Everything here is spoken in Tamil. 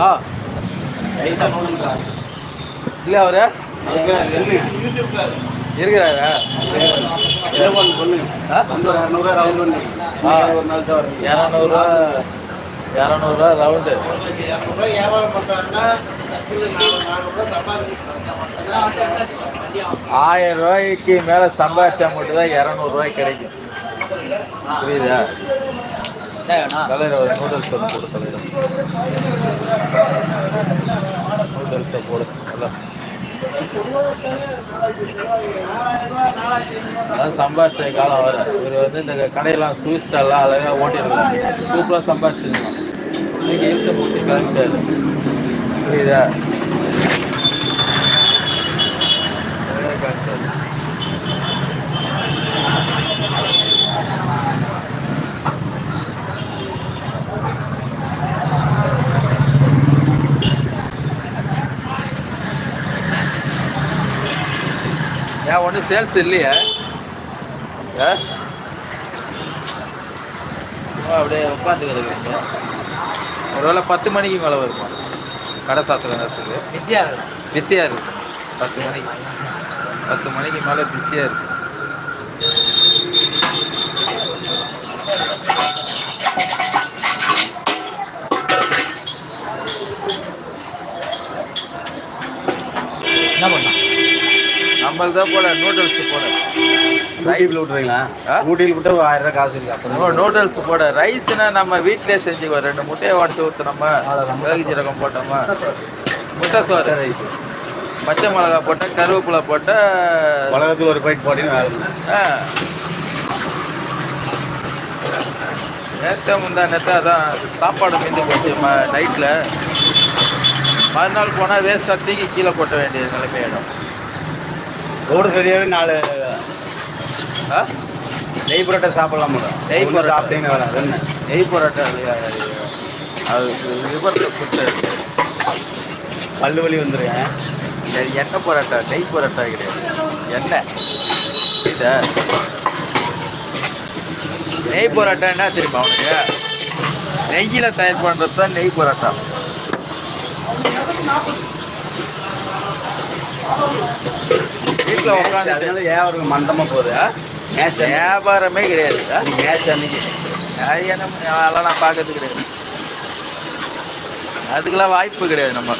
ஆ இல்லை அவரு? இருக்கிறாரா? இரநூறுவா இரநூறுவா ரவுண்டு. ஆயிரம் ரூபாய்க்கு மேலே சம்பாதிச்சா மட்டும்தான் இரநூறுவாய்க்கு கிடைக்கும். புரியுதா? தலைவர் ஒரு நூடுல்ஸ் ஒன்று போடு தலைவர். நூடுல்ஸை போடு நல்லா. அதான் சம்பாதிச்ச காலம் வர இவர் வந்து இந்த கடையெல்லாம் ஸ்வீட் ஸ்டால்லாம் அழகாக ஓட்டிருக்கலாம் சூப்பராக சம்பாதிச்சிருக்கலாம் இன்னைக்கு இழுத்த மூட்டி கிளம்பிட்டாரு. புரியுதா? ஏன் ஒன்றும் சேல்ஸ் இல்லையா? அப்படியே உட்காந்து கிடக்குறீங்க ஒருவேளை பத்து மணிக்கு மேலே வருமா? கடை சாத்துற நேரத்துக்கு. பிஸியாக இருக்கு. பத்து மணிக்கு. பத்து மணிக்கு மேலே பிஸியாக இருக்கு. என்ன பண்ணலாம்? நம்மளுக்கு தான் போல. நூடுல்ஸ் போட ஊட்டியில் விட்டுறீங்களா? ஆ? ஊட்டியில் விட்டு ஒரு ஆயிரம் ரூபாய் காசு இருக்கு. அப்போ நூடுல்ஸ் போட ரைஸ்னா நம்ம வீட்டிலே செஞ்சுக்குவோம். ரெண்டு முட்டையை உடச்சி ஊற்றுனோமா மிளகு ஜீரகம் போட்டோமா? முட்டை சோறு. ரைஸ். பச்சை மிளகா போட்டால் கருவேப்பிலை போட்டால் உலகத்துக்கு ஒரு பைட் போட்டீங்கன்னா. ஆ. நேற்று முந்தா நேற்று அதான் சாப்பாடு மீந்து போச்சு நைட்டில் மறுநாள் போனால் வேஸ்ட்டாக தூக்கி கீழே கொட்ட வேண்டிய நிலைமையிடும் ரோடு சரியாகவே நாலு. ஆ? நெய் புரோட்டா சாப்பிடலாம் நெய் பரோட்டா. வேற அது என்ன? நெய் பரோட்டா? அது லிவரில் ஃபுட்டு பல்லு வலி வந்துருங்க. எண்ணெய் பரோட்டா நெய் பரோட்டா கிடையாது. எண்ணெய். இதா நெய் பரோட்டா என்ன தெரியுமா உனக்கு? நெய்யில் தயார் பண்ணுறது தான் நெய் பரோட்டா. வீட்டில் உட்காந்து ஒரு மந்தமாக போகுது வியாபாரமே கிடையாது? மேட்ச் அன்னைக்கு. அதெல்லாம் நான் பார்க்கறது கிடையாது. அதுக்கெல்லாம் வாய்ப்பு கிடையாது நம்ம.